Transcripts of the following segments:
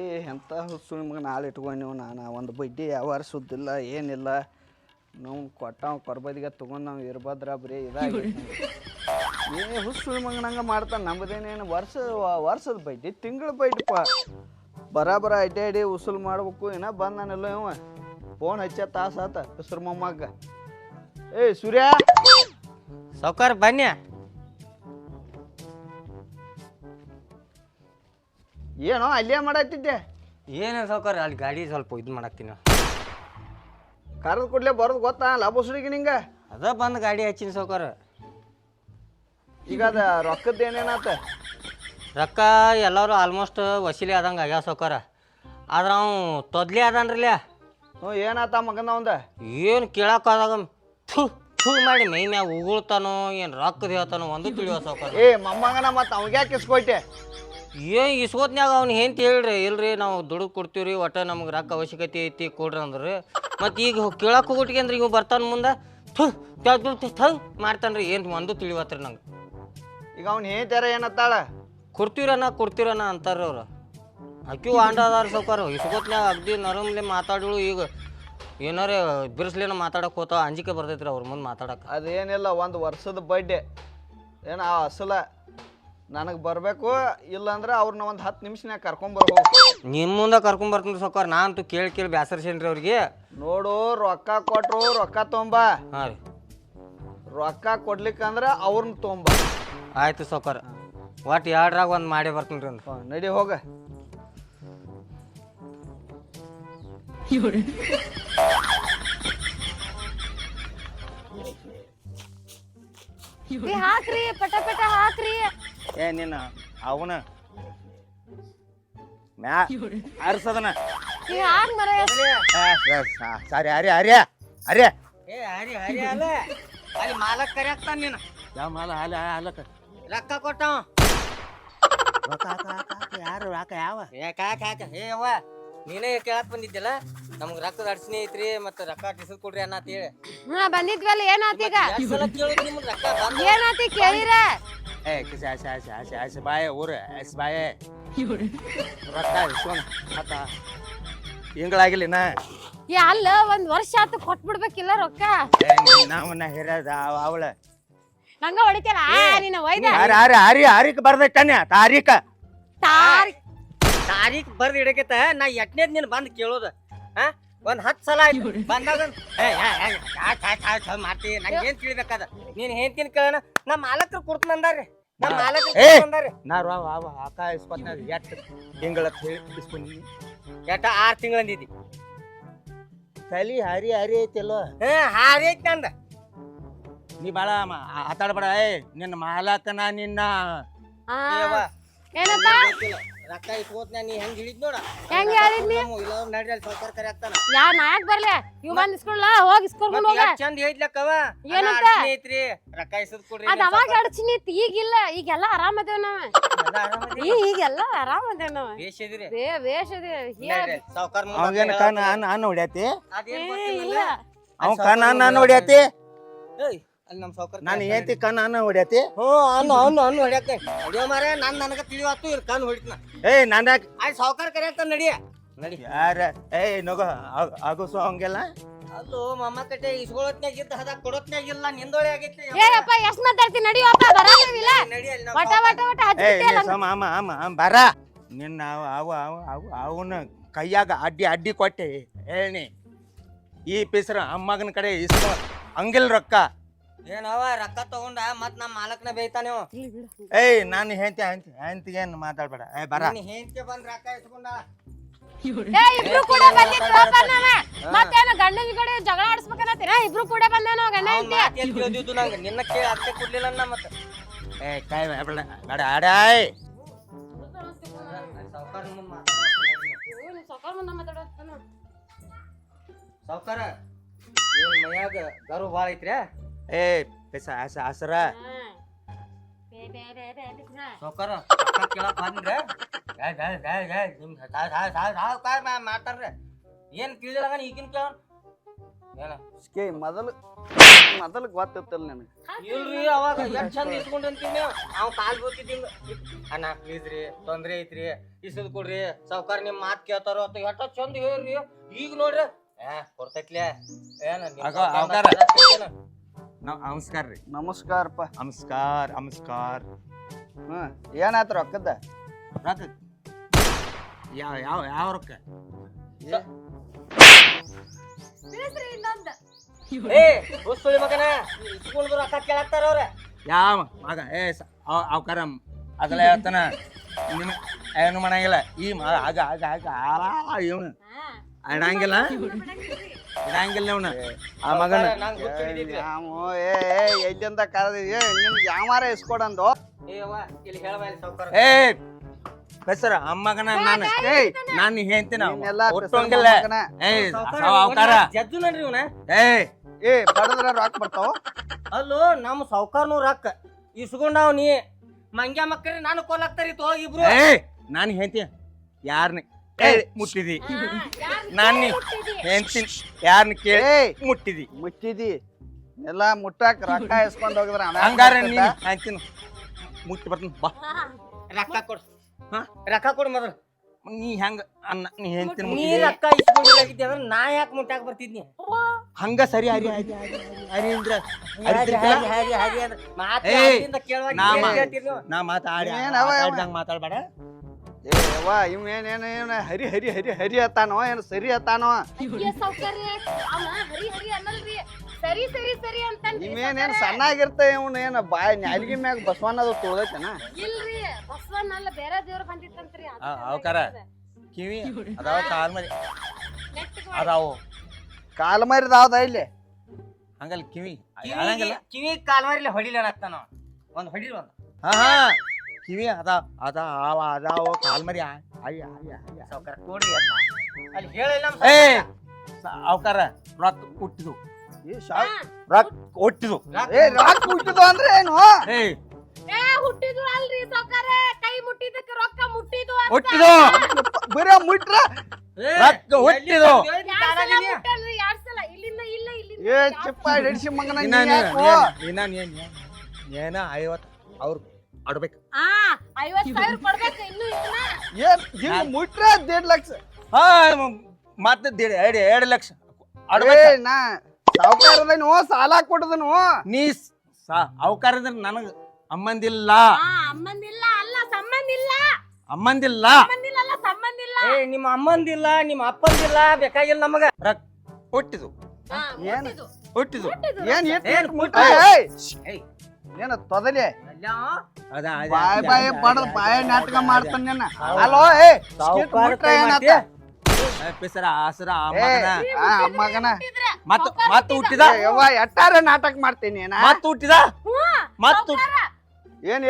ಏ ಎಂಥ ಹುಸು ನಿಮ್ಗೆ ನಾಳೆ ಇಟ್ಕೊಂಡೀವು ನಾನು? ಒಂದು ಬಡ್ಡಿ ಯಾವ ಸುದ್ದಿಲ್ಲ, ಏನಿಲ್ಲ. ನಾವು ಕೊಟ್ಟಾವ, ಕೊರ್ಬದಿಗೆ ತೊಗೊಂಡು ನಾವು ಇರ್ಬದ್ರ ಬರೀ, ಇದಾಗಿ. ಏ, ಹುಸ್ಸು ನಿಮಗೆ ನಂಗೆ ಮಾಡ್ತಾನೆ ನಮ್ಮದೇನೇನು ವರ್ಷ, ವರ್ಷದ ಬಡ್ಡಿ, ತಿಂಗಳ ಬಡ್ಡಿಪ್ಪ. ಬರಾಬರ ಅಡ್ಡಾಡಿ ಉಸುಲ್ ಮಾಡ್ಬೇಕು ಏನೋ ಬಂದಾನೆಲ್ಲ ಇವ. ಫೋನ್ ಹಚ್ಚ ತಾಸಾತ ಹೆಸ್ರು ಮೊಮ್ಮಗ. ಏ ಸೂರ್ಯ. ಸೌಕರ್ ಬನ್ನಿ. ಏನೋ ಅಲ್ಲೇ ಮಾಡತ್ತಿದ್ದೆ ಏನ ಸೌಕರ್ ಅಲ್ಲಿ ಗಾಡಿ ಸ್ವಲ್ಪ ಇದು ಮಾಡಾಕ್ತೀನಿ ಕರೆದು ಕೂಡಲೇ ಬರೋದು ಗೊತ್ತಾ? ಲಾಭಸುಡಿಗೆ ನಿಂಗೆ. ಅದ ಬಂದು ಗಾಡಿ ಹಚ್ಚಿನ ಸೌಕರ್ ಈಗ ಅದ ರೊಕ್ಕದ ಏನೇನಾತ? ರೊಕ್ಕ ಎಲ್ಲರೂ ಆಲ್ಮೋಸ್ಟ್ ವಸೀಲಿ ಆದಂಗೆ ಆಗ್ಯಾವ ಸೌಕಾರ ಆದ್ರೆ ಅವ್ನು ತೊದ್ಲಿ ಅದಾನ್ರಲ್ಲ ಹ್ಞೂ ಏನಾತ ಮಗನ ಅವಂದ? ಏನು ಕೇಳಕ್ಕಾದಾಗ ಥು ಥು ಮಾಡಿ ಮೈ ಮ್ಯಾಗ ಉಗುಳ್ತಾನೋ ಏನು ರೊಕ್ಕದ ಹೇಳ್ತಾನೋ ಒಂದು ತಿಳಿಯೋ ಸಾವ್ಕಾರ. ಏ ಮೊಮ್ಮಗನ ಮತ್ತು ಅವ್ಗ್ಯಾಕೆ ಇಸ್ಕೊಯ್ತೆ ಏನು ಇಸ್ಕೋತ್ನ್ಯಾಗ ಅವ್ನು ಹೆಂತ ಹೇಳ್ರಿ ಇಲ್ರಿ ನಾವು ದುಡ್ಡು ಕೊಡ್ತೀವಿ ರೀ ಒಟ್ಟು ನಮ್ಗೆ ರೊಕ್ಕ ಅವಶ್ಯಕತೆ ಐತಿ ಕೊಡ್ರಿ ಅಂದ್ರೆ. ಮತ್ತು ಈಗ ಕೇಳಕ್ಕೆ ಹೋಗ್ಬಿಟ್ಗೆ ಅಂದ್ರೆ ಇವ್ ಬರ್ತಾನೆ ಮುಂದೆ. ಥು ಥು ಥು ಮಾಡ್ತಾನೆ ರೀ ಏನು ಒಂದು ತಿಳಿವತ್ರಿ ನಂಗೆ. ಈಗ ಅವ್ನು ಹೇಳ್ತಾರ ಏನತ್ತಾಳ? ಕೊಡ್ತೀರಣ್ಣ ಕೊಡ್ತೀರಣ್ಣ ಅಂತಾರ ಅವ್ರು. ಅಕ್ಕಿ ವಾಂಡ ಅದಾರ ಸೌಕಾರ ಇಸ್ಕೊತ್ನ್ಯಾಗ ಅಗ್ದಿ ನರಮ್ಲೆ ಮಾತಾಡೋಳು ಈಗ. ಏನಾರ ಬಿರ್ಸ್ಲೇನ ಮಾತಾಡಕ್ಕೆ ಹೋತಾವ ಅಂಜಿಕೆ ಬರ್ತೈತ್ರಿ ಅವ್ರ ಮುಂದೆ ಮಾತಾಡಕ್ಕೆ ಅದೇನಿಲ್ಲ ಒಂದು ವರ್ಷದ ಬಡ್ಡೆ ಏನು ಆ ಅಸಲ? ನನಗೆ ಬರಬೇಕು ಇಲ್ಲಾಂದ್ರೆ ಅವ್ರನ್ನ ಒಂದು ಹತ್ತು ನಿಮಿಷನ್ಯಾಗ ಕರ್ಕೊಂಬರ್ಬೇಕು ನಿಮ್ಮ ಮುಂದೆ ಕರ್ಕೊಂಬರ್ತೀನಿ ಸೊಕ್ಕರ್ ನಾ ಅಂತೂ ಕೇಳಿ ಕೇಳಿ ಬ್ಯಾಸರ್ಸೇನ್ರಿ ಅವ್ರಿಗೆ. ನೋಡು ರೊಕ್ಕ ಕೊಟ್ರು ರೊಕ್ಕ ತೊಂಬ. ಹಾಂ ರೀ. ರೊಕ್ಕ ಕೊಡ್ಲಿಕ್ಕಂದ್ರೆ ಅವ್ರನ್ನ ತೊಂಬ. ಆಯ್ತು ಸೊಕ್ಕರ್ ಒಟ್ಟು ಎರಡ್ರಾಗ ಒಂದು ಮಾಡಿ ಬರ್ತೀನಿ ರೀ ನಡಿ ಹೋಗ. ಏ ಹಾಕ್ರಿ ಪಟ ಪಟ ಹಾಕ್ರಿ. ಏ ನಿನ್ನ ಅವನ ಮ್ಯಾ ಅರ್ಸದನ ನೀ ಹಾಕ್ ಮರ. ಸಾರಿ ಅರೆ ಅರೆ ಅರೆ ಏ ಹರಿ ಹರಿ ಅಲ್ಲ ಅಲ್ಲಿ ಮಾಲಕ್ ಕರಿಯಾಕ್ತಾನ ನೀನು. ಯಾವ ಮಾಲ ಹಾಲ ಹಾಲಕ ರೊಕ್ಕ ಕೊಟ್ಟವ. ರೊಕ್ಕ ಹಾಕ ಹಾಕ ಹಾಕ. ಯಾರು ರಾಕ ಯಾವ? ಏ ಕಾಕ ಹಾಕ. ಏ ಅವ್ವ. ನೀನೇ ಕೇಳಕ್ ಬಂದಿದ್ದಲ್ಲ? ನಮ್ಗೆ ರೊಕ್ಕದ ಅಡ್ಸಿನಿ ಐತ್ರಿ ಮತ್ತೆ ರೊಕ್ಕ ಟಿಸಲ್ ಕೊಡ್ರಿ ಅನ್ನತ್ ಹೇಳಿ. ಹಾ ಬಂದಿದ್ವಲ್ಲ ಏನಾತೀಗ ಈಗ? ಸಲ ಕೇಳಿದ್ರಿ ನಿಮ್ಗೆ ರೊಕ್ಕ ಬಂದ ಏನಾತಿ ಕೇಳಿರ? ಏ ಕಿಸ ಆಸೆ ಆಸೆ ಆಸೆ ಆಸೆ ಬಾಯ ಊರ ಆಸೆ ಬಾಯ. ರೊಕ್ಕ ಇಸ್ಕೊಂಡ್ ಮತ್ತ ಹಿಂಗಳಾಗಿಲ್ಲ ಇನ್ನ. ಏ ಅಲ್ಲ ಒಂದ್ ವರ್ಷ ಆತು ಕೊಟ್ಬಿಡ್ಬೇಕಿಲ್ಲ ರೊಕ್ಕ. ನಾವನ್ನ ಹಿರದ ಅವಳ. ನಂಗ ಹೊಡಿತೀರ ಆ ನಿನ್ನ ಒಯ್ದ? ಆರಿ ಆರಿ ಅರಿ ಅರಿಕ್ ಬರ್ದೈತಾನೆ ತಾರೀಕ. ತಾರಿ ತಾರೀಖ್ ಬರ್ದ್ ಇಡಕತ್ತ ನಾ ಎಟ್ನೇದ್ ನೀನ್ ಬಂದ್ ಕೇಳೋದು? ಹಾ ಒಂದ್ ಹತ್ ಸಲ ಆಯ್ತು. ಬಂದಾಗ ಏ, ಏ, ಏ, ಚಾ, ಚಾ, ಚಾ, ಚಾ ಮಾಡ್ತಿ. ನಂಗೆ ಏನ್ ತಿಳಿಬೇಕದ? ನೀನ್ ಹೇಳ್ತೀನಿ ಕೇಳೋಣ. ನಮ್ಮ ಮಾಲಕ್ರು ಕೊಡ್ತೀನಿ ಅಂದಾರಿ ನಮ್ಮ ಮಾಲಕ್ರು ಏ! ಅಂದಾರಿ ನಾ ರೋ ಅವ ಆಕ ಇಸ್ಕೊತ್ನಾಗ ಎಟ್ ತಿಂಗಳ ಇಸ್ಕೊಂಡಿ ಎಟ್ಟ ಆರು ತಿಂಗಳ ಅಂದಿದ್ದಿ ತಲಿ ಹರಿ ಹರಿ ಐತಿಲ್ಲೋ? ಹಾ ಹಾರಿ ಐತಿ ನಂದ. ನೀ ಬಾಳ ಆತಾಡ್ಬೇಡ. ಏ ನಿನ್ನ ಮಾಲಕನ ನಿನ್ನ ಏನಪ್ಪ. ರೊಕ್ಕ ನೀ ಹೆಂಗ್ ಹಿಡಿದ್ ನೋಡ. ಹೆಂಗ್ ಹೇಳಿದ್ನಿ? ಇಲ್ಲ ನಡ್ರಿ ಅಲ್ಲಿ ಸಾವ್ಕಾರ ಕರೆ ಆಗ್ತಾನ. ಯಾ ನಾಯಕ್ ಬರ್ಲೆ? ಇವ್ ಬಂದ್ ಇಸ್ಕೊಳ್ಳ ಹೋಗಿ ಇಸ್ಕೊಳ್ಕೊಂಡು ಹೋಗ. ಚಂದ ಏನಂತ? ಐತ್ರಿ. ರೊಕ್ಕ ಇಸದ್ ಕೊಡ್ರಿ ಅದ್ ಅವಾಗ ಅಡಚಿನಿ ಇತ್ತು ಈಗಿಲ್ಲ. ಈಗೆಲ್ಲ ಆರಾಮ ಅದೇವ್ ನಾವ. ಈ ಈಗೆಲ್ಲ ಆರಾಮ ಅದೇವ್ ನಾವ. ಬೇಷ್ ಇದ್ರಿ. ಬೇ. ಕಣ್ಣ ಅನ್ನ ಅದೇನ್ ಗೊತ್ತಿಲ್ಲ ಅವ ಕಣ್ಣ ಅನ್ನ ಹೊಡ್ಯಾತಿ ಏಯ್, ಅಲ್ಲಿ ನಮ್ ಸಾವ್ಕಾರ ನಾನು ಏತಿ ಕಣ್ಣ ಅನ್ನ ಹೊಡ್ಯಾತಿ? ಹ್ಞೂ ಅನ್ನು ಅನ್ನು ಅನ್ನು ಹೊಡ್ಯಾಕ. ಹೊಡಿಯೋ ಮಾರೇ ನಾನ್ ನನಗೆ ತಿಳಿವತ್ತು ಇರ್ ಕಣ್ಣು ಹೊಡಿತನ. ಏಯ್ ನನ್ನ ಆಯ್ ಸಾವ್ಕಾರ ಕರೆ ಅಂತ ನಡಿಯ ನಡಿ. ಯಾರ ಏಯ್ ನಗೋ ಆಗಸು ಹಂಗೆಲ್ಲ? ಅದು ಮಮ್ಮ ಕಟ್ಟೆ ಇಸ್ಕೊಳತ್ನಾಗ ಇದ್ದ ಹದ ಕೊಡತ್ನಾಗ ಇಲ್ಲ ನಿಂದೊಳೆ ಆಗೈತಿ ಏನಪ್ಪ ಎಷ್ಟು ಮಾತಾಡ್ತಿ ನಡಿಯಪ್ಪ ನಡಿ ನಮ್ ವಟ ವಟ ವಟ ಅಮ್ಮ ಅಮ್ಮ ಅಮ್ಮ ಬರ. ನಿನ್ನ ಅವ ಅವ ಅವ ಅವ ಅವನ ಕೈಯಾಗ ಅಡ್ಡಿ ಅಡ್ಡಿ ಕೊಟ್ಟೆ. ಹೇಳಿ ಈ ಪಿಸ್ರ ಅಮ್ಮಗನ ಕಡೆ ಇಸ್ಕೊ ಹಂಗಿಲ್ ರೊಕ್ಕ. ಏನವ ರೊಕ್ಕ ತಗೊಂಡ ಮತ್ ನಮ್ಮ ಮಾಲಕ್ನ ಬೇಯ್ತಾನೆ ಅವ. ಏಯ್ ನಾನು ಹೆಂತಿ ಹೆಂತಿ ಹೆಂತಿಗೇನು ಮಾತಾಡ್ಬೇಡ. ಏ ಬರ. ನೀ ಹೆಂಡ್ತಿ ಬಂದ್ ರೊಕ್ಕ ಇಸ್ಕೊಂಡ ಏ ಇಬ್ರು ಕೂಡ ಮತ್ತೇನು ಗಂಡನ ಕಡೆ ಜಗಳ ಆಡಿಸ್ಬೇಕನ್ನತ್ತೀರ? ಇಬ್ರು ಕೂಡ ಬಂದೇನೋ ಗಂಡ ಹೆಂಡ್ತಿ? ಕೇಳಿದ್ದು ನಂಗೆ. ನಿನ್ನ ಕೇಳಿ ಅತ್ತೆ ಕೊಡ್ಲಿಲ್ಲ ಅನ್ನ ಮತ್ತೆ. ಏ ಕೈ ಬೇಡ ಬೇಡ ಆಡಾಯ್ ಸಾವ್ಕಾರ ಇವ್ನ ಮನ್ಯಾಗ ಗರು ಭಾಳ ಐತ್ರಿ ಏ ಪಿಸ ಹಸ ಹಸ್ರ ಸಾವ್ಕಾರ ರೊಕ್ಕ ಕೇಳಕ್ ಬಂದ್ರೆ ಏ, ಏ, ಏ, ಏ, ನಿಮ್ ಸಾ- ಸಾ- ಸಾ- ಸಾವ್ಕಾರ ಮಾ- ಮಾಡ್ತಾರ್ರಿ ಏನ್ ತಿಳಿದಿಲ್ಲ ಈಗಿನ ಕೇಳ ಏನ ಸ್ಕೇ ಮೊದಲು ಮೊದಲು ಗೊತ್ತಿತ್ತಲ್ಲ ನನಗೆ ಇಲ್ರಿ ಅವಾಗ ಎಷ್ಟ್ ಚಂದ ಇಸ್ಕೊಂಡಂತೀನಿ ಅವ್ ಕಾಲ್ ಬೀಳ್ತಿದ್ದಿಲ್ಲ ಅಣ್ಣ ಪ್ಲೀಸ್ ರೀ ತೊಂದ್ರೆ ಐತ್ರಿ ಇಸದ್ ಕೊಡ್ರಿ ಸಾವ್ಕಾರ ನಿಮ್ ಮಾತ್ ಕೇಳ್ತಾರೋ ಅಂತ ಎಷ್ಟ ಚಂದ ಹೇಳ್ರಿ ಈಗ ನೋಡ್ರಿ ಏ ಕೊಡ್ತೈತ್ಲೆ ಏನ ನಾವ್ ನಮಸ್ಕಾರ ರೀ. ನಮಸ್ಕಾರಪ್ಪ. ನಮಸ್ಕಾರ ನಮಸ್ಕಾರ. ಹ್ಮ್ ಏನಾಯ್ತು ರೊಕ್ಕದ? ರೊಕ್ಕ ಯಾವ ಯಾವ ಯಾವ ರೊಕ್ಕ? ಇನ್ನೊಂದ್. ಏ ಮಗನ ರೊಕ್ಕ ಅವ್ರ. ಯಾವ ಮಗ? ಏ ಸ- ಅವ್- ಅವ್ಕಾರ ಅದಲ್ಲ ಹೇಳ್ತಾನ. ನಿಮ್ ಏನು ಮಾಡಂಗಿಲ್ಲ. ಈ ಮಗ ಆಗ ಆಗ ಆಗ ಇವನು. ಇಡಂಗಿಲ್ಲ? ಇಡಂಗಿಲ್ಲ ಅವನ. ಆ ಮಗನ. ಹಿಡಿದೈತ್ರಿ. ಏ ಕರೆದಿ ನಿನ್ಗೆ ಯಾವಾರ ಇಸ್ಕೊಡಂದು ಏ ಅಮ್ಮಗನ ನಾನು ಏಯ್ ನಾನು ಹೇಳ್ತೀನಿ ಒಟ್ಟಂಗಿಲ್ಲ. ಮಗನ. ಏ ಸಾವ್ಕಾರ ಅವಕಾರ ಜಜ್ಜು ನೋಡ್ರಿ ಇವ್ನ? ಏ. ಏ ಬಡದ್ರ ರೊಕ್ಕ ಬರ್ತಾವ. ಅಲ್ಲೋ ನಮ್ಮ ಸಾವ್ಕಾರ್ನು ರೊಕ್ಕ ಇಸ್ಕೊಂಡಾವ್ ನೀ. ಮಂಗ್ಯ ಮಕ್ಕಳಿ ನಾನು ಕೊಲಾಕ್ತಾರಿ ತೋ ಇಬ್ರು. ಏ ನಾನು ಹೇಳ್ತೀನಿ ಯಾರನ್ನ ಏ ಮುಟ್ಟಿದಿ. ನಾನು ಹೇಳ್ತೀನಿ ಯಾರನ್ನ ಕೇಳಿ ಮುಟ್ಟಿದಿ? ಮುಟ್ಟಿದಿ. ಮುಚ್ಚಿದಿ ಎಲ್ಲ ಮುಟ್ಟಾಕ ರೊಕ್ಕ ಎಸ್ಕೊಂಡ್ ಹೋಗಿದ್ರ ಹಂಗಾರೆ? ನೀನು ಹೇಳ್ತೀನಿ ಮುಟ್ಟಿ ಬರ್ತೀನಿ ಬಾ. ರೊಕ್ಕ ಕೊಡ್. ಹಾ? ರೊಕ್ಕ ಕೊಡು ಮೊದಲು. ನೀ ಹೆಂಗ ಅನ್ನ ನೀ ಹೇಳ್ತೀನಿ ನೀ ರೊಕ್ಕ ಇಸ್ಕೊಂಡಿದ್ದಾಗಿದ್ದೆ ಅಂದ್ರೆ ನಾ ಯಾಕೆ ಮುಟ್ಟಾಕ ಬರ್ತಿದ್ನಿ? ಹಂಗ ಸರಿ ಹರಿ ಹರಿ ಹರಿ ಹರಿ ಅಂದ್ರ ಹಾಗೆ ಹಾಗೆ ಹಾಗೆ ಹಾಗೆ ಅಂದ್ರೆ ಏಯ್, ನಾ? ಮಾತಾಡ್ದಂಗ ಮಾತಾಡ್ಬೇಡ. ಇವ್ ಏನೇನ ಏನ ಹರಿ ಹರಿ ಹರಿ ಹರಿ ಹತ್ತಾನೋ ಏನ್ ಸರಿ ಹತ್ತಾನೋ ಅಯ್ಯ ಸೌಕರ್ಯ ಅವ ಹರಿ ಹರಿ ಅನ್ನಲ್ರಿ. ಸರಿ ಸರಿ ಸರಿ ಅಂತ ಇವೇನೇನ್ ಸಣ್ಣಾಗಿರ್ತ ಇವನು ಏನು ಬಾಯ್ ನಾಲ್ಗಿ ಮ್ಯಾಗ ಬಸವಣ್ಣದು ತುಳ್ದೈತನ ಇಲ್ರಿ ಬಸವಣ್ಣ ಅಲ್ಲ ಬೇರೆ ದೇವ್ರ ಬಂದಿತ್ತಂತ್ರಿ. ಅದು ಆ, ಅವ್ಕಾರ. ಕಿವಿ ಅದಾವ ಕಾಲ್ ಮರಿ. ನೆಟ್ಟಗ್ ಅದಾವು. ಕಾಲ್ ಮರಿದಾವ್ದ ಇಲ್ಲಿ? ಹಂಗಲ್ಲ ಕಿವಿ. ಹೇಳಂಗಿಲ್ಲ ಕಿವಿ ಕಾಲ್ವಾರಿಲಿ ಹೊಡಿಲ ಆಗ್ತಾನ ಒಂದ್ ಹೊಡಿಲ್ ಒಂದ್. ಹಾ ಹಾ. ಕಿವಿ ಅದ ಅದ ಅವ ಅದಾವ ಕಾಲ್ ಮರಿ ಅಯ್ಯ ಅಯ್ಯ ಆಯ್ ಸಾವ್ಕಾರ ಕೊಡ್ರಿ ಅದ್ನ. ಅಲ್ಲಿ ಹೇಳಿಲ್ಲ ನಮ್ಮ ಏ! ಸಾವ್ಕಾರ. ಅವಕಾರ ರೊಕ್ಕ ಹುಟ್ಟಿದು ಈ ಶಾ- ರೊಕ್ಕ ಹುಟ್ಟಿದು ಏ ಅಂದ್ರೆ ಏನು? ಏ! ಏ ಹುಟ್ಟಿದ್ರು ಅಲ್ರಿ ಕೈ ಮುಟ್ಟಿದ್ದಕ್ಕೆ ರೊಕ್ಕ ಮುಟ್ಟಿದ್ದು ಅಂತ. ಹುಟ್ಟಿದು ಬರೀ ಮುಟ್ರ ಏ, ರೊಕ್ಕ ಹುಟ್ಟಿದು. ಎಲ್ಲಿ ತಂದು ಎರಡ್ ಸಲ ಕಾಲಾಗಿನಿ? ಮುಟ್ಟಲ್ರಿ, ಎರಡ್ ಸಲ? ಇಲ್ಲಿಂದ ಇಲ್ಲ ಇಲ್ಲಿಂದ. ಏ ಇಲ್ಲ. ಚಿಪ್ಪ ಹಿಡಿಸಿ ಮಗನ ಇನ್ನ ನೀನ್ ಐವತ್ತು ಅವ್ರು ಆಡ್ಬೇಕು. ಆ ಐವತ್ ಸಾವಿರ ಕೊಡ್ಬೇಕು ಇನ್ನು ಇದನ್ನ ಏನ್ ಮುಟ್ರ ದೇಡ್ ಲಕ್ಷ. ಹಾ ಮತ್ತೆ ದೇಡ್ ಎರಡು ಎರಡು ಲಕ್ಷ. ಏ ಆಡ್ಬೇಕು ನಾ ಸಾವುಕಾರದನು ಸಾಲ ಕೊಡದನು. ನೀ ಅವಕಾರದ್ರ ನನಗ ಅಮ್ಮಂದಿಲ್ಲ ಆ ಅಮ್ಮಂದಿಲ್ಲ ಅಲ್ಲ ಸಂಬಂಧ ಇಲ್ಲ ಅಮ್ಮಂದಿಲ್ಲ ಸಂಬಂಧಿಲ್ಲ ಅಲ್ಲ ಸಂಬಂಧ ಇಲ್ಲ ಏ ನಿಮ್ಮ ಅಮ್ಮಂದಿಲ್ಲ ನಿಮ್ಮ ಅಪ್ಪಂದಿಲ್ಲ ಬೇಕಾಗಿಲ್ಲ ನಮಗ. ರೊಕ್ಕ ಹುಟ್ಟಿದು. ಏನು? ಹುಟ್ಟಿದು. ಏನ್ ಏನ್? ಏನ್ ಮುಟ್ರ ಏಯ್ ಏಯ್. ಏನ ತೊದಲಿ? ಬಾಯ್ ಅದ, ಬಾಯ್ ಬಡದ್ ಬಾಯ ನಾಟಕ ಮಾಡ್ತಾನೆ ಅಲೋ ಏ ಪಿಸರ ಆ ಅಮ್ಮಗನ ಮುಟ್ಟಿದ್ರೆ. ಮತ್ತ ಹುಟ್ಟಿದ? ಯವ್ವ ಎಟ್ಟಾರ ನಾಟಕ ಮಾಡ್ತೀನಿ ಮತ್ತ ಹುಟ್ಟಿದ? ಮತ್ತು ಮತ್ತ ಸಾವ್ಕಾರ. ಏನ್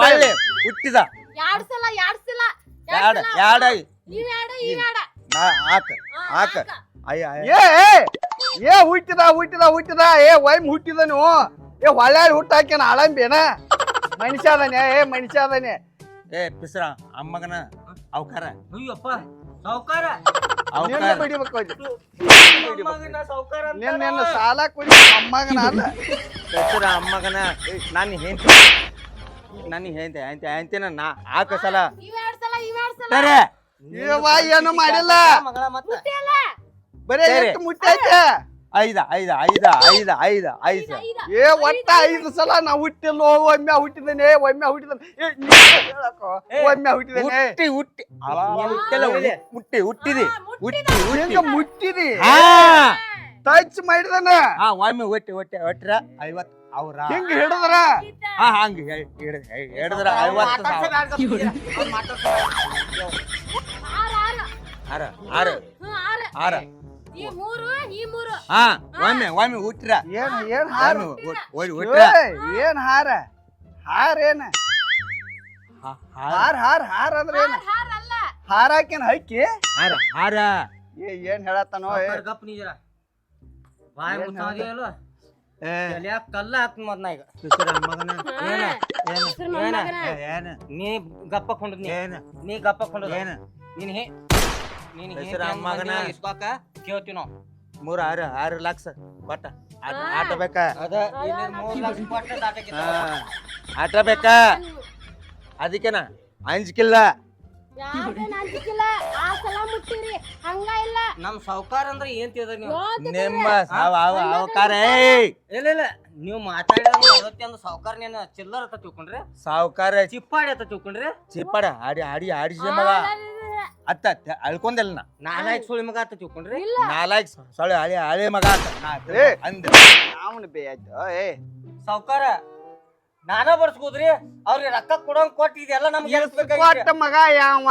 ಒಳ್ಳೆ ಹುಟ್ಟಿದ. ಎರಡ್ ಸಲ ಎರಡ್ ಸಲ ಎರಡ್ ಸಲ. ಯಾಡ? ಇವ್ ಯಾಡ ಇವ್ ಯಾಡ? ಹಾಕ ಆ, ಹಾಕ ಹಾಕ. ಅಯ್ಯ. ಏ ಏ, ಏ ಹುಟ್ಟಿದ ಹುಟ್ಟಿದ ಹುಟ್ಟಿದ ಏ ವೈಮ್ ಹುಟ್ಟಿದನು ಏ ಹೊಳ್ಳೆ ಹುಟ್ಟಾಕ್ಯಾನ ಆಳಂಬೇನ ಮನುಷ್ಯ ಅದನೇ ಏ ಮನುಷ್ಯ ಅದನೆ ಏ ಪಿಸ್ರ ಅಮ್ಮಗನ ಅವಕಾರ ಅಯ್ಯಪ್ಪ ಸಾವುಕಾರ. ನಿನ್ನ ಬಿಡಿಬೇಕು ಅಮ್ಮಗನ ಸಾವ್ಕಾರ ಅಂತಾನ. ನಿನ್ನ ನಿನ್ನ ಸಾಲ ಕೊಡಿ ಅಮ್ಮಗನ ಅಲ್ಲ. ಪಿಸರ ಅಮ್ಮಗನ. ನಾನು ಹೆಂಡ್ತಿ. ನಾನು ಹೇಳ್ತೆ ಅಂತ ಹೆಂಡ್ತಿನ ನಾ ಆಕ ಸಲ. ಇವ್ ಎರಡ್ ಸಲ ಸಲ? ಏನು ಮಾಡಿಲ್ಲ? ಮಗಳ ಮತ್ತೆ. ಬರೇ. ಎಷ್ಟು ಐದ ಐದ ಐದ ಐದ ಐದ ಐದ. ಏ ಒಟ್ಟ ಐದು. ಸಲ ನಾ ಹುಟ್ಟಿಲ್ಲ ಒಮ್ಮೆ ಹುಟ್ಟಿದ್ದೇನೆ ಒಮ್ಮೆ ಹುಟ್ಟಿದ್ದಾನೆ ಏ ನೀ ಹೇಳಕ್ಕೋ? ಒಮ್ಮೆ ಹುಟ್ಟಿದ್ದೇನೆ. ಹುಟ್ಟಿ ಹುಟ್ಟಿ. ಹುಟ್ಟಿ ಹುಟ್ಟಿದಿ. ಹುಟ್ಟಿ ಮುಟ್ಟಿದ. ಟಚ್ ಮಾಡಿದನ. ಹಾ ಒಮ್ಮೆ ಹೊಟ್ಟಿ ಹೊಟ್ಟೆ ಹೊಟ್ರ ಐವತ್ತು ಅವ್ರ. ಹಿಂಗ ಹಿಡಿದ್ರ. ಹಾ ಹಂಗ ಹಿಡಿದ್ರ ಐವತ್ತು ಸಾವಿರ. ಆರ ಆರ್. ಆರ ಆರ. ಹ್ಮ್, ಆರ್. ಆರ. ಈ ಮೂರು ಈ ಮೂರು. ಹಾ ಒಮ್ಮೆ ಒಮ್ಮೆ ಹುಟ್ರ ಏನ್ ಏನ್ ಹಾರ? ಹುಟ್ರ. ಏಯ್, ಏನ್ ಹಾರ? ಹಾರ ಏನ? ಹಾರ. ಹಾರ ಹಾರ ಅಂದ್ರ ಏನ? ಹಾರ್, ಹಾರ್ ಅಲ್ಲ. ಹಾರ ಹಾಕೇನ್ ಹಕ್ಕಿ? ಹಾರ ಹಾರ. ಏ ಏನ್ ಹೇಳತ್ತಾನೋ ಏ? ಗಪ್ ನೀಜರ ಬಾಯ್ ಏನ್ ಮುತ್ತಾದಿಯಲ್ಲ ಏ. ತಲ್ಯಾಗ ಕಲ್ಲ ಹಾಕ್ ಈಗ. ಮಗನ? ಏನ? ನೀ ಗಪ್ಪ ಕೊಂಡದ್ ನೀ. ಏನ? ನೀ ಗಪ್ಪ ಕೊಂಡದ. ಏನ? ನೀನ್ ಹೇ ನೀನ್ ಹೆಸ್ರ ಮಗನ. ಇಸ್ಕಾಕ ಕೇಳ್ತೀವಿ ನಾವು. ಮೂರು ಆರು ಆರು ಲಕ್ಷ ಬಟ್ ಆಟ ಆಟ ಬೇಕಾ? ಅದ ಮೂರ್ ಲಕ್ಷ ಆಟ. ಬೇಕಾ? ಅದಕ್ಕೆನ? ಅಂಜಿಕಿಲ್ಲ. ಯಾವ್ದೇನ್ ಅಂಜಿಕಿಲ್ಲ. ಆ ಸಲ ಮುಟ್ಟಿರಿ. ಹಂಗ ಇಲ್ಲ. ನಮ್ ಸಾವ್ಕಾರ ಅಂದ್ರೆ ಏನ್ ತಿಳಿದ ನೀವು? ನಿಮ್ಮ ಸಾವುಕಾರ ಅವ ಅವಕಾರ ಏಯ್! ಇಲ್ಲ ಇಲ್ಲ. ನೀವು ಮಾತಾಡ ಒಂದು ಸಾವ್ಕಾರ ನೀನು ಚಿಲ್ಲರ್ ಅಂತ ತಿಳ್ಕೊಂಡ್ರಿ? ಸಾವುಕಾರ ಚಿಪ್ಪಾಡಿ ಅಂತ ತಿಳ್ಕೊಂಡ್ರಿ? ಚಿಪ್ಪಾಡ ಆಡಿ ಆಡಿ ಆಡಿಸಿ ಮಗ. ಅತ್ತ ಅತ್ತ ಅಳ್ಕೊಂದಿಲ್ಲ ನಾ. ನಾಲ್ಕು ಸುಳಿ ಮಗ ಆತ ತಿಳ್ಕೊಂಡ್ರಿ? ಇಲ್ಲ. ನಾಲ್ಕು ಸೊಳ್ಳೆ ಹಳೆ ಹಳೆ ಮಗ ಆತ. ನಾ ಏ. ಅಂದೆ. ಅವನು ಬೇ ಆಯ್ತು? ಏ. ಸಾವ್ಕಾರ ನಾನ ಬರ್ಸ್ಕೋದ್ರಿ ಅವ್ರಿಗೆ ರೊಕ್ಕ ಕೊಡಂಗ್ ಕೊಟ್ಟು ಇದೆಲ್ಲ ನಮ್ಗೆ. ಕೊಟ್ಟ ಮಗ ಯಾವ?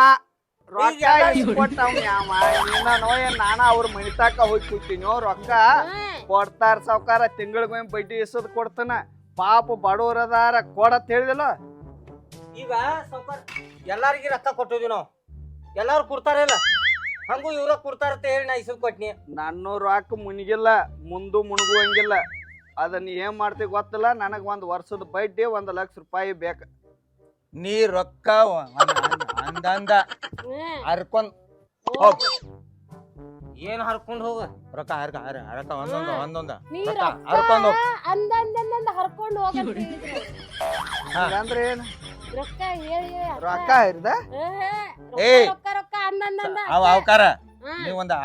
ರೊಕ್ಕ ಈಗ ಕೊಟ್ಟವ್ ಯಾವ? ನಿನ್ನ ನಾನ ಅವ್ರ ಮನಿತಾಕ ಹೋಗಿ ಕೂತೀನೋ ರೊಕ್ಕ ಕೊಡ್ತಾರ ಸಾವ್ಕಾರ ತಿಂಗಳಿಗೊಮ್ಮೆ ಬಡ್ಡಿ ಇಸದ್ ಕೊಡ್ತಾನ. ಪಾಪ ಬಡವರದಾರ ಅದಾರ ಕೊಡತ್ ಹೇಳಿದಿಲ್ಲ. ಈಗ ಸಾವ್ಕಾರ ಎಲ್ಲಾರ್ಗಿ ರೊಕ್ಕ ಕೊಟ್ಟಿದ್ವಿ ನಾವು. ಎಲ್ಲಾರು ಕೊಡ್ತಾರ ಇಲ್ಲ ಹಂಗೂ ಇವ್ರ ಕೊಡ್ತಾರ ಅಂತ ಹೇಳಿ ನಾ ಇಸದ್ ಕೊಟ್ನಿ. ನನ್ನ ರೊಕ್ಕ ಮುನಿಗಿಲ್ಲ ಮುಂದು ಮುಣಗುವಂಗಿಲ್ಲ. ಅದನ್ನ ಏನ್ ಮಾಡ್ತೀವಿ ಗೊತ್ತಿಲ್ಲ ನನಗೆ ಒಂದ್ ವರ್ಷದ ಬಡ್ಡಿ ಒಂದ್ ಲಕ್ಷ ರೂಪಾಯಿ ಬೇಕು. ನೀ ರೊಕ್ಕ ಅಂದಂದ ಅಂದ. ಹರ್ಕೊಂಡ್ ಹೋಗ್. ಏನ್ ಹರ್ಕೊಂಡ್ ಹೋಗ? ರೊಕ್ಕ ಹರ್ಕ ಹರ ಹರಕ ಒಂದೊಂದ ಒಂದೊಂದ ರೊಕ್ಕ ಹರ್ಕೊಂಡ್ ಹೋಗ್. ಅಂದಂದಂದಂದ ಹರ್ಕೊಂಡು ಹೋಗಂತ ಹೇಳಿದ್ರು. ಹಾ. ಅಂದ್ರೆ ಏನ್? ರೊಕ್ಕ ಏ ಅವ ಅವಕಾರ ನೀವು ಒಂದು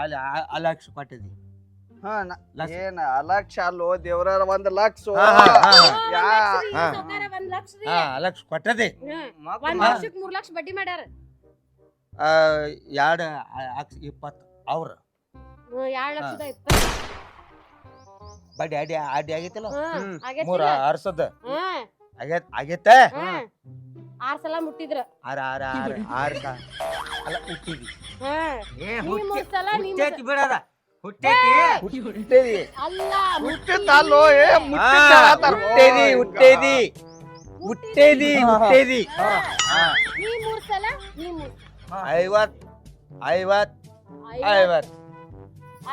ಅಲಕ್ಷ ಕೊಟ್ಟಿದ್ದಿ. ಏನ ಅಲಕ್ಷ ಅಲ್ಲೋ ದೇವ್ರ ಒಂದ್ ಲಕ್ಷ. ಅಲಕ್ಷ ಕೊಟ್ಟದಿ ಮೂರ್ ಲಕ್ಷ ಬಡ್ಡಿ ಮಾಡ್ಯಾರ. ಎರಡ್ ಇಪ್ಪತ್ತು ಅವ್ರ. ಲಕ್ಷದ ಬಡ್ಡಿ ಅಡಿ ಅಡಿ ಆಗೈತಿಲ್ಲ ಮೂರ ಅರ್ಸದ. ಆಗೈತೆ ಆಗೈತೆ ಆರ್ ಸಲ ಮುಟ್ಟಿದ್ರ ಆರ ಆರ ಆರ ಆರ್ ಸಲ ಅಲ್ಲ ಹುಟ್ಟಿದಿ ಹಾ ಏ ನೀ ಮೂರ್ ಸಲ ನೀ ಹುಟ್ಟೈತಿ ಬಿಡದ ಹುಟ್ಟೈತಿ ಹುಟ್ಟೈತಿ ಅಲ್ಲ ಹುಟ್ಟದಲ್ಲೋ ಏ ಮುಟ್ಟಿದಾರ ಹುಟ್ಟೈತಿ ಹುಟ್ಟೈತಿ ಹುಟ್ಟೈತಿ ಹುಟ್ಟೈತಿ ನೀ ಮೂರ್ ಸಲ ನೀ ಮೂರ್ ಐವತ್ ಐವತ್ ಐವತ್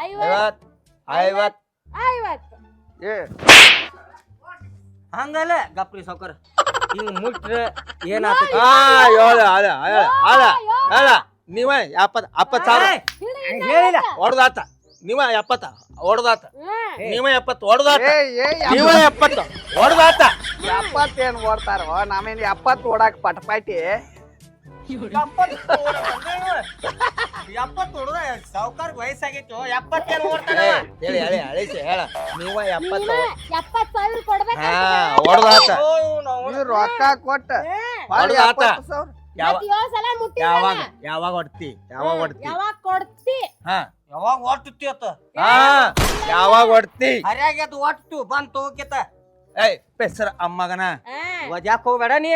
ಐವತ್ ಐವತ್ ಐವತ್ ಏ ಹಂಗಲ್ಲ ಗಪ್ರಿ ಸೌಕರ್ ಹಿಂಗ್ ಮುಟ್ರೆ ಏನಾತ ಅದ ನೀವ ಎಪ್ಪತ್ ಎಪ್ಪತ್ ಸಾವಿರ. ಹೇಳಿಲ್ಲ. ಹೊಡ್ದಾತ. ನೀವ ಎಪ್ಪತ್ತ ಹೊಡ್ದಾತ. ನೀವ ಎಪ್ಪತ್ತು ಹೊಡ್ದಾತ. ಏ ಏ ನೀವ ಎಪ್ಪತ್ತು ಹೊಡ್ದಾತ. ಏನು ಓಡ್ತಾರೋ? ನಾವೇನ್ ಎಪ್ಪತ್ತು ಓಡಾಕ ಪಟಪಾಟಿ ಎಪ್ಪತ್ತು ಹೊಡ್ದ ಸಾವ್ಕಾರ ವಯಸ್ಸಾಗೈತಿ ಎಪ್ಪತ್ತೇನು ಓಡ್ತಾನ ಏ, ಹೇಳಿ ಹೇಳಿ ಅಳಿಸಿ ಹೇಳ. ನೀವ ಎಪ್ಪತ್ತು ನೀವ ಎಪ್ಪತ್ ಸಾವಿರ ಕೊಡ್ಬೇಕ ಹಾ ಹೊಡ್ದಾತ ನೀವ್ ರೊಕ್ಕ ಕೊಟ್ಟ. ಹೊಡ್ದ ಆತ. ಯಾವಾಗ? ಯಾವಾಗ ಹೊಡ್ತಿ? ಯಾವಾಗ ಹೊಡ್ತಿ? ಯಾವಾಗ ಕೊಡ್ತಿ? ಹಾ. ಯಾವಾಗ ಒಟ್ಟು ಅತ್ತ ಹಾ. ಯಾವಾಗ ಹೊಡ್ತಿ? ಹರಿಯಾಗಿ ಅದು ಒಟ್ಟು ಬಂತು ತಗೋಕೇತ ಏಯ್ ಪೆಸರ ಅಮ್ಮಗನ. ವಜಾಕ್ ಹೋಗ್ಬೇಡ ನೀ.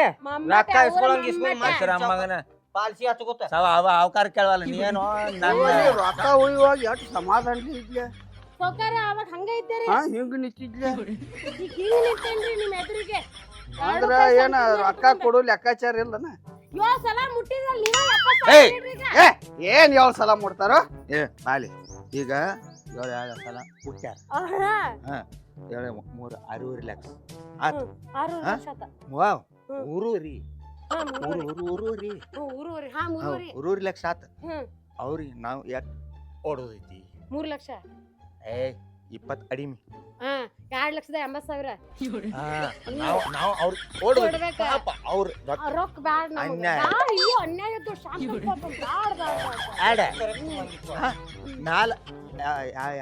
ರೊಕ್ಕ ಇಸ್ಕೊಳಂಗ ಇಸ್ಕೊಂಡ್ ಪೆಸರ ಅಮ್ಮಗನ. ಪಾಲ್ಸಿ ಹಚ್ಕೋತ. ಸವ ಅವ ಅವಕಾರ ಕೇಳವಲ್ಲ ನೀನು ರೊಕ್ಕ ಉಳಿಯುವಾಗ ಎಷ್ಟು ಸಮಾಧಾನ ಇದ್ಲೆ ಸೌಕಾರ ಅವಾಗ ಹಂಗ ಇದ್ದೀರಿ. ಹಾ ಹಿಂಗ್ ನಿಂತಿದ್ಲೆ ಹಿಂಗ ಹಿಂಗ್ ನಿಂತೇನ್ರಿ ನಿಮ್ಮ ಎದುರಿಗೆ? ಅಂದ್ರ ಏನ ರೊಕ್ಕ ಕೊಡು ಲೆಕ್ಕಾಚಾರ ಇಲ್ಲನ? ಯೋ ಸಲ ಮುಟ್ಟಿದ್ರಲ್ಲ ನೀವ ಎಪ್ಪತ್ ಏಯ್. ಸಾವಿರ ಇಡ್ರಿ ಏನ್ ಏಳ್ ಸಲ ಮುಟ್ತಾರೋ? ಏ ಬಾಲಿ ಈಗ ಏಳು ಏಳು ಸಲ ಹುಟ್ಟ್ಯಾರ ಆಹಾ. ಏಳು ಮೂರು ಆರೂವರೆ ಲಕ್ಷ ಆತು ಆರು ಹಾ? ಲಕ್ಷ ಆತ. ವಾವ್ ಹ್ಮ್. ಊರೂರಿ ಹಾ, ಊರು ಮೂರೂವರೆ. ಊರು ಊರೂರಿ ಹ್ಮ್, ಮೂರೂವರೆ. ಹಾ, ಮೂರೂವರೆ. ಊರೂರಿ ಲಕ್ಷ ಆತ ಹ್ಮ್. ಅವ್ರಿಗೆ ನಾವು ಯಾಕೆ ಓಡೋದೈತಿ ಮೂರು ಲಕ್ಷ ಏ ಇಪ್ಪತ್ತು ಅಡಿಮಿ ಹಾ ಎರಡ್ ಲಕ್ಷದ ಎಂಬತ್ ಸಾವಿರ ಹಾ ನಾವು ನಾವು ಅವ್ರ ಓಡೋದು ಕೊಡ್ಬೇಕ. ಪಾಪ ಅವ್ರ ಆ ರೊಕ್ಕ ಬ್ಯಾಡ ನಮ್ಗೆ. ಅನ್ಯಾಯ. ಬ್ಯಾಡ, ಅಯ್ಯೋ, ಅನ್ಯಾಯ ಶಾಂತ ಪಾಪ, ಬ್ಯಾಡ, ಬ್ಯಾಡ, ಬ್ಯಾಡ. ಆಡ ನಾಲ ಸಾವಿರ ನಮ್ಗೆ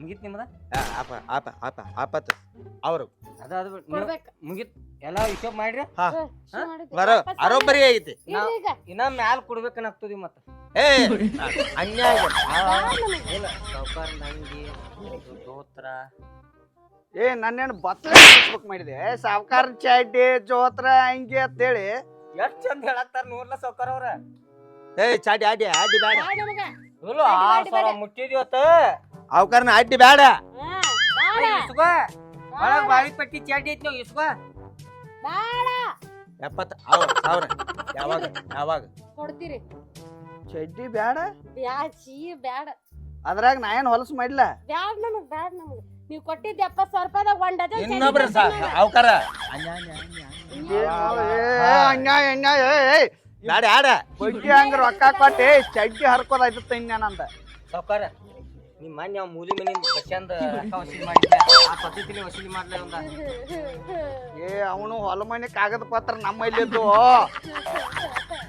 ಮುಗಿತ್ ನಿಮ್ಮದ ಆಪ ಆಪ ಆಪ ಆಪತ್ ಅವರು. ಅದ ಅದು ಬಿಡ್- ನೀವು ಕೊಡ್ಬೇಕು. ಮುಗಿತ್. ಎಲ್ಲ ವಿಷಯ ಮಾಡ್ರಿ? ಹಾ. ಬರೋ ಎಪ್ಪತ್ ಐತಿ ಇರ್ಲಿ ಈಗ. ಇನ್ನ ಮ್ಯಾಲ ಕೊಡ್ಬೇಕನ್ನಾಗ್ತದಿ ಮತ್ತ. ಏ ಅನ್ಯಾಯ ಆ, ಇಲ್ಲ ಸಾವ್ಕಾರ ನಂಗಿ ದೋತ್ರ ಏ ನನ್ನೇನು ಬತ್ತಲ ಬುಕ್ ಮಾಡಿದೆ. ಸಾವ್ಕಾರ ಚಾಟಿ ಜೋತ್ರ ಹಂಗೆ ಅಂತೇಳಿ. ಎಷ್ಟ್ ಚಂದ ಹೇಳತ್ತಾರ ನೂರ್ಲ ಸಾವ್ಕಾರ ಅವ್ರ? ಏ ಚಾಟಿ ಆಡಿ ಆಡಿ ಬೇಡ ಬ್ಯಾಡ ನಮ್ಗೆ. ಇಲ್ಲ ಆರ್ ಸಾವಿರ ಮುಟ್ಟಿದ್ಯವತ್ತ ಅವಕರ್ನ ಅಡ್ಡಿ ಬೇಡ ಬ್ಯಾಡ, ಇಸ್ಕೋ. ಒಳಗ್ ಪಟ್ಟಿ ಚಡ್ಡಿ ಐತಿ ನಾವು ಇಸ್ಕೋ. ಬ್ಯಾಡ. ಎಪ್ಪತ್ತು ಅವ ಸಾವಿರ ಯಾವಾಗ ಯಾವಾಗ? ಕೊಡ್ತೀರಿ. ಚಡ್ಡಿ ಬ್ಯಾಡ? ಚೀ ಬ್ಯಾಡ. ಅದ್ರಾಗ ನಾ ಏನ್ ಹೊಲಸು ಮಾಡಿಲ್ಲ ಬ್ಯಾಡ ನಮಗ್ ಬ್ಯಾಡ ನಮಗ್. ನೀವ್ ಕೊಟ್ಟಿದ್ದ ಎಪ್ಪತ್ ಸಾವಿರ ರೂಪಾಯಿದಾಗ ಡಜನ್ ಇನ್ನೊಬ್ರ ಅವಕಾರ. ಅನ್ಯ ಅನ್ಯ ಅನ್ಯ ಅನ್ಯ. ಏ, ಅನ್ಯಾಯ ಅನ್ಯಾಯ. ಬ್ಯಾಡ. ಆಡ ಬಡ್ಡಿ ಹಂಗ ರೊಕ್ಕ ಕೊಟ್ಟಿ ಚಡ್ಡಿ ಹರ್ಕೋದಾಯ್ತು ಇನ್ನೇನಂದ ಸಾವ್ಕಾರ ನಿಮ್ಮ ಮನೆ ಅವ್ ಮೂಲಿ ಮನೆ ರೊಕ್ಕ ವಸೂಲಿ ಮಾಡಿದ್ದೆ ಆ ಪದ್ಧತಿಲಿ ವಸೂಲಿ ಮಾಡ್ಲೇ ಒಂದ. ಏ ಅವನು ಹೊಲ ಮನೆ ಕಾಗದ ಪತ್ರ ನಮ್ಮಲ್ಲಿದ್ದು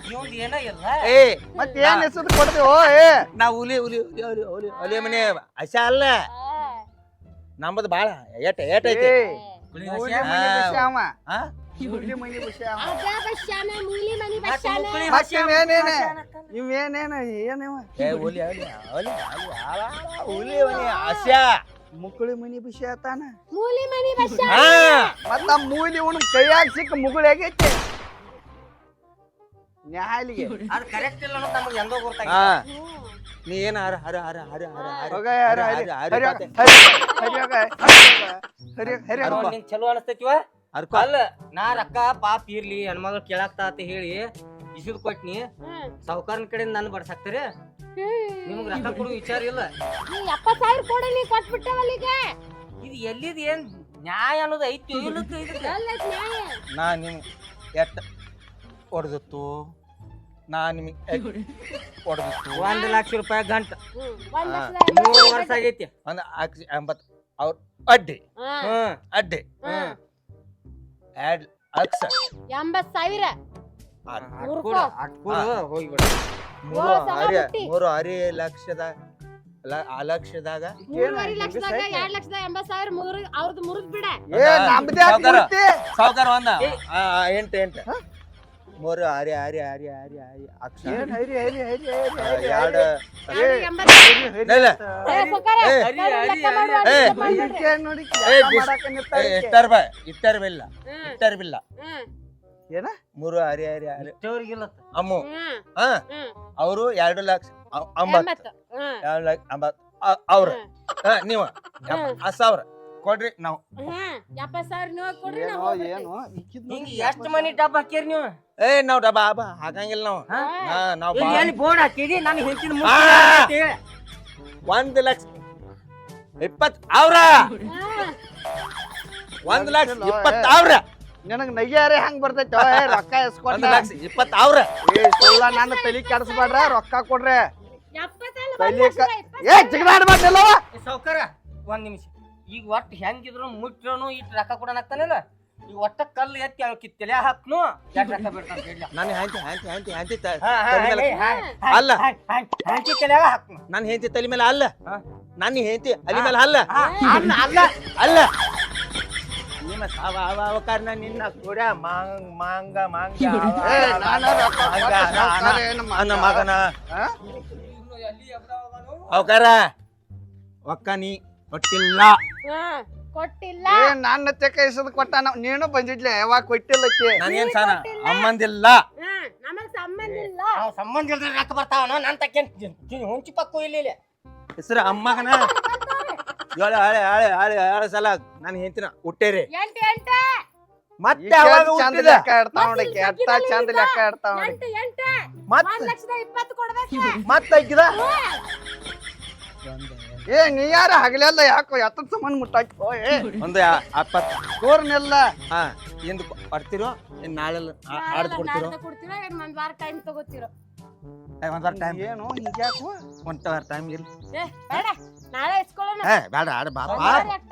ಇವಂದ್ ಏನೋ ಇಲ್ಲ? ಏ ಮತ್ ಏನ್ ಹೆಸರು ಕೊಡ್ತೀವೋ ಏ. ನಾ ಹುಲಿ ಹುಲಿ ಹುಲಿ ಹುಲಿ ಹುಲಿ ಹುಲಿ ಮನೆ ಹಸ ಅಲ್ಲ ನಮ್ಮದು ಬಾಳ ಏಟ ಏಟ ಐತಿ. ಹುಲಿ ಹಸ್ಯ? ಮನೆ ಬಸ್ಸಿ ಅವ? ಬಸ್ಸಿ ಮುಕ್ಳಿ ಮನೆ ಬಸ್ಸಿ ಆತಾನ ಮೂಲಿ ಮನಿ ಹಾ. ಮತ್ತ ಮೂಲಿ ಉಣ್ ಕೈಯಾಗ ಸಿಕ್ಕ ಮುಗುಳಿ ಆಗೈತಿ ನ್ಯಾಯಾಲಿಗೆ. ಅದು ಕರೆಕ್ಟ್ ಇಲ್ಲ ಅನ್ನೋದು ನಮಗೆ ಎಂದೋ ಹಾ. ನೀ ಏನ ಹರ ಹರ ಹರ ಹರ ಹರ ಹರ ಹೋಗ ಹರಿ ಹರಿ ಹರಿ, ಹರಿ, ಹರಿ ಹರಿ ಚಲೋ ಅನಸ್ತೈತಿವ ಹರ್ಕೊ. ಅಲ್ಲ ನಾ ರೊಕ್ಕ ಪಾಪ ಇರ್ಲಿ ಹೆಣ್ಮಗಳು ಕೇಳಾಕ್ತಾ ಅಂತ ಹೇಳಿ ಇಸಿದ್ ಕೊಟ್ನಿ. ಹ್ಮ್. ಸಾವುಕಾರನ ಕಡೆಯಿಂದ ನನ್ನ ಬಡ್ಸಾಕ್ತಾರೆ ನಿಮ್ಗೆ ರೊಕ್ಕ ಕೊಡು ವಿಚಾರ ಇಲ್ಲ. ನೀ ಎಪ್ಪತ್ ಸಾವಿರ ಕೊಡಿ ನೀ ಕೊಟ್ಬಿಟ್ಟವಲ್ಲ ಇದು ಎಲ್ಲಿದ್ ಏನ್ ನ್ಯಾಯ ಅನ್ನೋದು ಐತಿ? ಇಲ್ಲಕ್ಕೆ ಇದಕ್ಕೆ. ನಾ ನಿಮ್ ಎಟ್ ಹೊಡೆದಿತ್ತು ನಾ ನಿಮಗೆ ಹೊಡೆದಿತ್ತು ಒಂದ್ ಲಕ್ಷ ರೂಪಾಯಿ ಗಂಟ. ಹ್ಮ್. ಮೂರು ವರ್ಷ ಆಗೈತಿ. ಒಂದು ಅಕ್ಷ ಎಂಬತ್ ಅವ್ರ ಅಡ್ಡಿ. ಹ್ಮ್. ಅಡ್ಡಿ. ಹಾ. ಎರಡ್ ಲಕ್ಷ ಎಂಬತ್ ಸಾವಿರ ಆತ್. ಮೂರು ಮೂರು ಸಲ. ಮೂರು ಲಕ್ಷದ ಲ- ಆ ಲಕ್ಷದಾಗ? ಮೂರುವರೆ ಲಕ್ಷದಾಗ ಎರಡ್ ಲಕ್ಷದ ಎಂಬತ್ ಸಾವಿರ ಮೂರು ಅವ್ರದ್ದು ಮುರಿದ್ ಬಿಡ. ಏ ನಮ್ದೇ ಸಾವ್ಕಾರ. ಒಂದ. ಏ. ಆ, ಆ, ಎಂಟು ಎಂಟು. ಮೂರು ಹರಿ ಹರಿ ಹರಿ ಹರಿ ಆರಿ ಅಕ್ಷರ ಎರಡು ಈಕೆ. ಇಟ್ಟರ್ ಬಾ ಇಟ್ಟರ್ ಬಿಲ್ಲ ಇಟ್ಟರ್ ಬಿಲ್ಲ ಏನ ಮೂರು ಹರಿ ಹರಿ ಹರಿ ಇಷ್ಟವ್ರಿಗಿಲ್ಲ ಅಮ್ಮು ಹಾ ಅವರು ಎರಡು ಲಕ್ಷ ಅಂಬತ್ ಅಂಬತ್ತು ಎರಡು ಲಕ್ಷ ಅಂಬತ್ತು ಅವ್ರ ಹಾ, ನೀವು ಸಾವಿರ ಕೊಡ್ರಿ ನಾವು ಹ್ಮ್. ಎಪ್ಪತ್ ಸಾವಿರ ನೀವು ಕೊಡ್ರಿ ಏನೋ ನಾವು ಹೋಗ್ಬಿಡ್ತೀವಿ. ಏನೋ ಈಕಿದ್ ಹಿಂಗ ಎಷ್ಟ್ ಮನಿ ಡಬ್ಬ ಹಾಕಿರಿ ನೀವು ಏ ನಾವ್ ಡಬ್ಬ ಹಬ್ಬ ಹಾಕಂಗಿಲ್ಲ ನಾವು ಹಾ? ನಾವು ಇಲ್ಲಿ ಎಲ್ಲಿ ಬೋರ್ಡ್ ಹಾಕಿರಿ ನಾನು ಹೇಳ್ತೀನಿ ಆ! ಒಂದ್ ಲಕ್ಷ ಇಪ್ಪತ್ ಅವ್ರ. ಒಂದ್ ಲಕ್ಷ ಇಪ್ಪತ್. ಅವ್ರ ನಿನಗ್ ನಗ್ಯಾರೆ ಹೆಂಗ್ ಬರ್ತೈತೆ ಏ ರೊಕ್ಕ ಎಸ್ಕೊಂಡ ಒಂದ್ ಲಕ್ಷ ಇಪ್ಪತ್ ಅವ್ರ ಏ ಸುಳ್ಳ ನನ್ನ ತಲಿ ಕೆಡಿಸ್ಬೇಡ್ರ ರೊಕ್ಕ ಕೊಡ್ರಿ ಎಪ್ಪತ್ತಲ್ಲ, ತಲಿ ಕ- ಏ ಜಿಗದಾಡ್ಬಾರ್ದಿಲ್ಲವ ಸಾವ್ಕಾರ ಒಂದ್ ನಿಮಿಷ ಈಗ ಒಟ್ಟು ಹೆಂಗಿದ್ರು ಮುಟ್ಟಿರೋನು ಇಟ್ಟು ರೊಕ್ಕ ಕೊಡೋಣ ಆಗ್ತಾನಲ್ಲ ಈಗ ಒಟ್ಟ ಕಲ್ಲು ಎತ್ತಿ ಅವಕ್ಕೆ ತಲೆ ಹಾಕ್ನು ರೊಕ್ಕ ಬಿಡ್ತಾನ ನಾನು ಹೆಂತಿ ಹೆಂತಿ ಹೆಂತಿ ಹೆಂತಿ ತ- ಹಾ, ಹಾ, ತಲೆ ಮೇಲೆ- ಹಾ, ಹಾ, ಅಲ್ಲ. ಹಾ, ಹಾ, ಹಂಚಿ ತಲೆಯಾಗ ಹಾಕ್ನು ನನ್ನ ಹೆಂತಿ ತಲೆ ಮೇಲೆ ಅಲ್ಲ. ನನ್ನ ಹೆಂತಿ ಅಲಿ ಮೇಲೆ ಅಲ್ಲ ಹಾ, ಅಲ್ಲ ಅಲ್ಲ ಅಲ್ಲ ನಿಮ್ಮ ಸಾವ ಅವ ಅವ ಕಾರಣ ನಿನ್ನ ಕೂಡ ಮಾಂಗ್ ಮಾಂಗ ಮಾಂಗ ಅವ- ಏ ನಾನ ರೊಕ್ಕ ಹಂಗ ಕೊಟ್ಟು ಸಾವ್ಕಾರ ಏನು ಅನ ಮಾಡ್ತಾವ? ಮಗನ ಹಾ? ಅವಕಾರ ಒಕ್ಕ ನೀ ಕೊಟ್ಟಿಲ್ಲ. ಕೊಟ್ಟಿಲ್ಲ. ಏ ನನ್ನ ಚಕ್ಕ ಇಸದ್ ಕೊಟ್ಟಾನ ನೀನು ಬಂದಿದ್ಲೆ ಯಾವಾಗ ಕೊಟ್ಟಿಲ್ಲ ಸಾನ? ಅಮ್ಮಂದಿಲ್ಲ. ಹಾ, ನಮಗ್ ಸಂಬಂಧ ಇಲ್ಲ. ಅವ್ ಸಂಬಂಧ ಇಲ್ಲ ರೊಕ್ಕ ಬರ್ತಾವನ? ನನ್ ತಕ್ಕೇನ್ ಹುಂಚಿ ಪಕ್ಕು ಇಲ್ಲ ಇಲ್ಲಿ. ಹೆಸರು ಅಮ್ಮಗನ? ಏಳು ಹಳೆ ಹಳೆ ಹಳೆ ಹಳೆ ಸಲ. ನಾನು ಹೆಂತಿನ ಹುಟ್ಟೇರಿ. ಎಂಟು ಎಂಟ. ಮತ್ತೆ ಅವಾಗ ಚಂದ ಹುಟ್ಟಿದ? ಲೆಕ್ಕ ಇಡ್ತಾವ ಚಂದ ಲೆಕ್ಕ ಇಡ್ತಾವ ನೋಡಿ ಎಂಟು ಎಂಟ. ಮತ್ ಒಂದ್ ಲಕ್ಷದ ಇಪ್ಪತ್ತು ಕೊಡ್ಬೇಕು. ಮತ್ತ ಅಕ್ಕಿದ ಏ ನೀ ಯಾರ ಹಗಲೆಲ್ಲ ಯಾಕೋ ಎತ್ತ ಸಂಬಂಧ ಮುಟ್ಟಾಕೋ ಏ ಒಂದು ಅಪ್ಪತ್ ತೋರ್ನೆಲ್ಲ ಹಾ ಎಂದು ಬರ್ತಿರೋ? ಇನ್ ನಾಳೆ ಆಡ್ದು ಕೊಡ್ತಿರೋ? ನಾಡ್ದು ಕೊಡ್ತೀರೋ ಏನ್ ಒಂದ್ ವಾರ ಟೈಮ್ ತಗೋತಿರೋ. ಏ, ಒಂದ್ ವಾರ ಟೈಮ್ ಏನು ಹಿಂಗ್ಯಾಕೋ ಒಂದ್ ವಾರ ಟೈಮ್ ಇರ್ಲಿ. ಏ ಬೇಡ ನಾಳೆ ಇಸ್ಕೊಳ್ಳೋಣ ಏ ಬೇಡ ಆಡು ಬಾಪ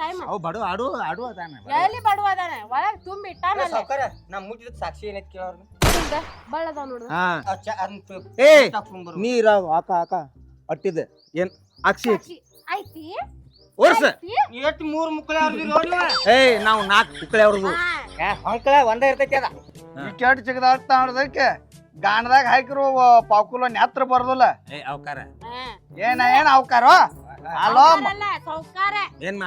ಟೈಮ್ ಅವು ಬಡು ಆಡು ಆಡು ಅದಾನ ಎಲ್ಲಿ ಬಡವ ಅದಾನೆ? ಒಳಗ್ ತುಂಬಿ ಇಟ್ಟಾನಲ್ಲ. ಸಾವ್ಕಾರ ನಾ ಮುಟ್ಟಿದ ಸಾಕ್ಷಿ ಏನೈತಿ ಕೇಳೋರ್ನ ಬಳ್ಳದ ನೋಡು. ಹಾ. ನೀರ ಆಕ ಆಕ ಅಟ್ಟಿದ ಏನ್ ಅಕ್ಷಿ ಸಾಕ್ಷಿ. ಐತಿ? ವರ್ಷ? ಮೂರು ಮೂರ್ ಮುಕ್ಕಳೆ ಅವ್ರದ್ದು ನೋಡಿವ ನಾವು? ನಾಲ್ಕು ಕುಕ್ಕಳೆ. ಹೊಂಕಳ ಒಂದೇ ಇರ್ತೈತಿ ಅದ. ಗಾಣದಾಗ ಹಾಕಿರೋ ಪಾಕುಲ ನೆತ್ರ ಬರ್ದಲ್ಲ. ಏ ಅವಕಾರ. ಏನ ಏನ್ ಅವಕಾರೋ? ಅಲೋ ಏನ್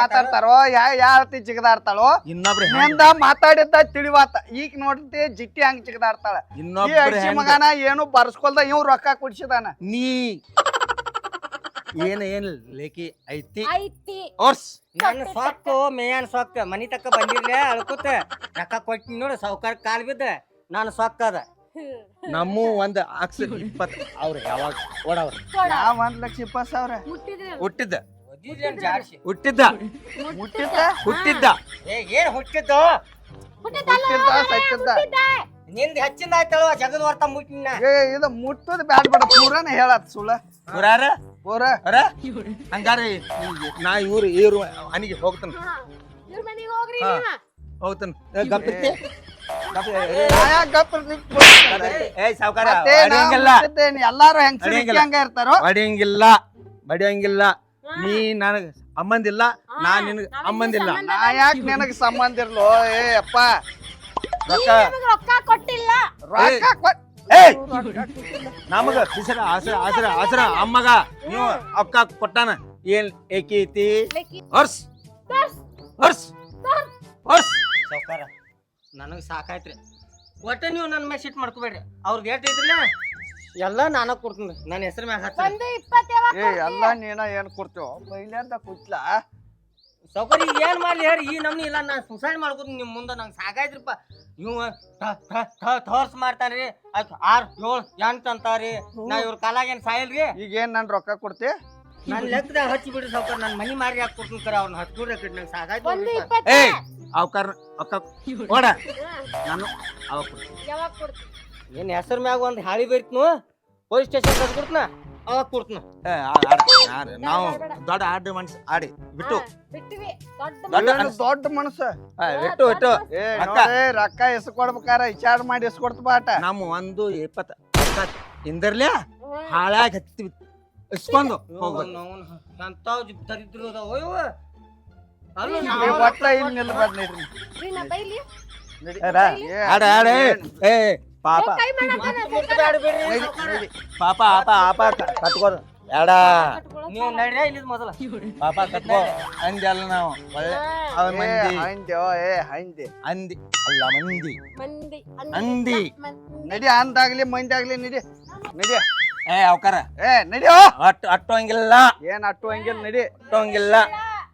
ಮಾತಾಡ್ತಾರೋ? ಯಾ ಯಾಳ್ತಿ ಜಿಗದಾಡ್ತಾಳೋ ಇನ್ನೊಬ್ರು ಹೆಂದ ನಿಂದ ಮಾತಾಡಿದ್ದ ತಿಳಿವಾತ. ಈಗ ನೋಡ್ತಿ ಜಿಟ್ಟಿ ಹಂಗ್ ಜಿಗದಾಡ್ತಾಳ ಇನ್ನೊಬ್ರು ಮಗನ ಏನು ಬರ್ಸ್ಕೊಲ್ದ ಇವ್ ರೊಕ್ಕ ಕೊಡ್ಸಿದಾನ. ನೀ ಏನ್ ಏನ್ ಲೇಕಿ ಐತಿ? ಐತಿ. ಓರ್ಸ್. ನನ್ನ ಸೊಕ್ಕು ಮೇಯನ್ ಸೊಕ್ಕ. ಮನಿ ತಕ್ಕ ಬಂದಿರ್ಲೆ ಅಳ್ಕೊತ ರೊಕ್ಕ ಕೊಟ್ಟಿನಿ ನೋಡು ಸೌಕರ್ ಕಾಲ್ ಬಿದ್ದ. ನಾನು ಸೊಕ್ಕದ. ಅದ ನಮ್ಮ ಒಂದ್ ಆಕ್ಸ್ ಇಪ್ಪತ್ ಅವ್ರ ಯಾವಾಗ? ಓಡವ್ರ. ಯಾವ ಒಂದ್ ಲಕ್ಷ ಇಪ್ಪತ್ ಸಾವಿರ. ಹುಟ್ಟಿದ್ದ. ಹುಟ್ಟಿದ್ದ. ಹುಟ್ಟಿದ್ದ ಹುಟ್ಟಿದ್ದ. ಏ ಏನ್ ಹುಟ್ಟಿದ್ದು? ಹುಟ್ಟಿದ್ದ ಸತ್ತಿದ್ದ. ನಿಂದ ಹೆಚ್ಚಿಂದ ಆಯ್ತಳು ಜಗದ ಹೊರ್ತ ಮುಟ್ಟಿನ ಏ ಇದು ಮುಟ್ಟೋದು ಬ್ಯಾಡ ಬೇಡ. ಪೂರನ ಹೇಳತ್ ಸುಳ್ಳ. ಪೂರಾರ? ಪೂರ. ಅರ? ಹಂಗಾರ ನಾ ಇವ್ರು ಇವ್ರು ಅನಿಗೆ ಹೋಗ್ತಾನ. ಹೋಗ್ತಾನ. ಏ, ಗಪ್ಪಿರ್ತಿ? ಎಲ್ಲಾರು ಹೆಂಗ್. ಹಂಗ ಇರ್ತಾರೋ? ಬಡಿಯಂಗಿಲ್ಲ. ಬಡಿಯಂಗಿಲ್ಲ ನೀ ನನಗ ಅಮ್ಮಂದಿಲ್ಲ ನಾ ನಿನಗ ಅಮ್ಮಂದಿಲ್ಲ ನಾ ಯಾಕೆ ನಿನಗ ಸಂಬಂಧ ಇರ್ಲೋ ಏ ಅಪ್ಪ. ರೊಕ್ಕ. ನಮಗ್ ರೊಕ್ಕ ಕೊಟ್ಟಿಲ್ಲ. ರೊಕ್ಕ ಕೊಟ್ ಏಯ್ ನಮಗ ಹೆಸರ ಆಸರ ಆಸರ ಆಸರ ಅಮ್ಮಗ. ನೀವು ಅಕ್ಕ ಕೊಟ್ಟಾನ? ಏನ್ ಏಕೈತಿ? ಹರ್ಸ್. ಹರ್ಸ್. ಹರ್ಸ್. ಸಾವ್ಕಾರ. ನನಗ್ ಸಾಕಾಯ್ತ್ರಿ. ಒಟ್ಟ ನೀವು ನನ್ನ ಮ್ಯಾಗ ಸಿಟ್ ಮಾಡ್ಕೋಬೇಡ್ರಿ. ಅವ್ರಿಗೆ ಏಟ್ ಐತ್ರಿಲ್ಲ ಎಲ್ಲ ನಾನ ಕೊಡ್ತೀನಿ. ನನ್ನ ಹೆಸರು ಮ್ಯಾಗ ಒಂದು ಏ? ಎಲ್ಲಾ ನೀನ ಏನ್ ಕೊಡ್ತೇವ ಬೈಲಿಂದ ಕುತ್ಲ? ಸೌಕರ್ಯ ಏನ್ ಮಾಡ್ಲಿ ಹೇಳಿ ಈ ನಮ್ನಿ ಇಲ್ಲ ನಾನು ಸುಸೈಡ್ ಮಾಡ್ಕೊತೀನಿ. ನಿಮ್ಮ ಮುಂದೆ ನಂಗೆ ಸಾಕಾಯ್ತ್ರಿಪ್ಪ. ಇವ ಥೋರ್ಸ್ ಮಾಡ್ತಾನ್ರಿ ಅದು ಆರ್ ಏಳು ಎಂಟು ಅಂತಾರಿ ನಾ ಇವ್ರ ಕಾಲಾಗ ಸಾಯಲ್ರಿ? ಈಗ ಏನ್ ನನ್ ರೊಕ್ಕ ಕೊಡ್ತಿ? ನನ್ ಲೆಕ್ಕದಾಗ ಹಚ್ಚಿ ಬಿಡ್ರಿ ಸೌಕರ್ ನನ್ನ ಮನಿ ಮಾರಿ ಹಾಕಿ ಕೊಡ್ತೀನಿ ಕರೆ. ಅವ್ರನ್ನ ಕಡೆ ನಂಗೆ ಸಾಕಾಯ್ತು ಅವಕಾರ ಓಡ. ನಾನು ಅವಾಗ ಕೊಡ್ತೀನಿ. ಯಾವಾಗ ಏನ್ ಹೆಸರು ಮ್ಯಾಗ ಒಂದ್ ಹಾಳಿ ಬೈತ್ನು ಪೊಲೀಸ್ ಸ್ಟೇಷನ್ ಕಳ್ಸಿ ಕೊಡ್ತನ ಅವಾಗ ಕೊಡ್ತನ ನಾವು ದೊಡ್ಡ ಆಡ್ ಮನ್ಸ್ ಆಡಿ ಬಿಟ್ಟು ಬಿಟ್ಟಿವಿ ದೊಡ್ಡ ದೊಡ್ಡ ದೊಡ್ಡ ಮನಸ್ಸ ಆ, ಬಿಟ್ಟು ಬಿಟ್ಟು ಏ ಅಕ್ಕ. ನೋಡೇ ರೊಕ್ಕ ಎಸ್ಕೊಡ್ಬೇಕಾರ ವಿಚಾರ ಮಾಡಿ ಎಸ್ಕೊಡ್ತ ಬಾಟ ನಮ್ಮ ಒಂದು ಇಪ್ಪತ್ತ ಇಂದರ್ಲ್ಯಾ ಹ್ಮ್. ಹಾಳಾಗಿ ಹತ್ತಿ ಇಸ್ಕೊಂಡು ಹೋಗ್ಬೇಕು ಅಂತಾವ್ ದರಿದ್ರು ಅದಾವ ಒಟ್ಟ ಇಲ್ಲಿ ನಿಲ್ಬಾರ್ದು ನಡ್ರಿ ರೀ, ನಾ ಬೈಲಿ? ನಡಿ. ಏರ, ಆಡ ಆಡ ಏ ಪಾಪ. ಆಪ ಆಪ ಕಟ್ಕೋ ಎಡ ನೀವು ನಡ್ರಿ ಇಲ್ಲಿ ಮೊದಲ. ಪಾಪ ಕಟ್ಕೋ. ಅಂದಲ್ಲ ನಾವು. ಒಳ್ಳೆ ಅವ ಏ, ಮಂದಿ. ಹಂದ್ಯೋ, ಏ ಹಂದಿ. ಅಂದಿ ಅಲ್ಲ ಮಂದಿ. ಮಂದಿ. ಅಂದಿ. ನಡಿ ಅಂದಾಗ್ಲಿ ಮಂದಿ ಆಗ್ಲಿ ನಡಿ. ನಡಿ. ಏ ಅವಕಾರ. ಏ ನಡಿಯೋ ಅಟ್ಟು ಅಟ್ಟೋಂಗಿಲ್ಲ. ಏನ್ ಅಟ್ಟು ಹಂಗಿಲ್ಲ ನಡಿ. ಅಟ್ಟು ಹಂಗಿಲ್ಲ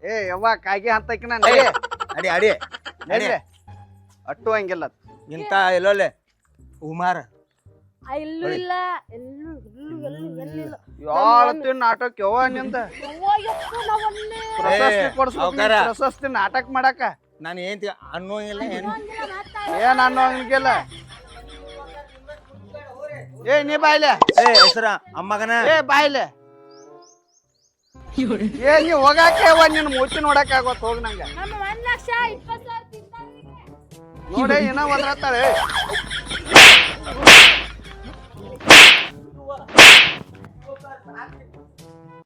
ಏ ಯವ್ವ ಕಾಗಿ ಹಂತಕಿನ ನಡಿ ಅಡಿ ಅಡಿ. ನಡಿ ಅಟ್ಟು ಹಂಗಿಲ್ಲ ಇಂತ ಎಲ್ಲೊಲ್ಲೆ ಉಮಾರ. ಆ, ಇಲ್ಲೂ ಇಲ್ಲ ಎಲ್ಲೂ ಎಲ್ಲೂ ಎಲ್ಲೂ ಎಲ್ಲಿಲ್ಲ ಯಾವತ್ತು ನಾಟಕ ಯವ್ವ ನಿಂದ. ಪ್ರಶಸ್ತಿ ಏ, ಕೊಡ್ಸ್ಬೇಕು ಅವ್ಕಾರ. ನೀನ್ ಪ್ರಶಸ್ತಿ ನಾಟಕ ಮಾಡಾಕ. ನಾನು ಏನ್ ಅನ್ನೋಂಗಿಲ್ಲ ಏನು. ಒಂದಿನ ಮಾತಾ ಏನ್ ಅನ್ನೋ ಹಂಗಿಲ್ಲ. ಏ ನೀ ಬಾಯ್ಲೆ ಏ ಹೆಸರ ಅಮ್ಮಗನ. ಏ ಬಾಯ್ಲೆ ಏ ನೀ ಹೋಗಾಕೆ ಒಂದ್ ಮೂತಿ ನೋಡಕ್ ಆಗೋತ್ ಹೋಗ್ ನಮ್ಮ ನೋಡೇ ಏನೋ ಒದ್ರತ್ತಾಳೆ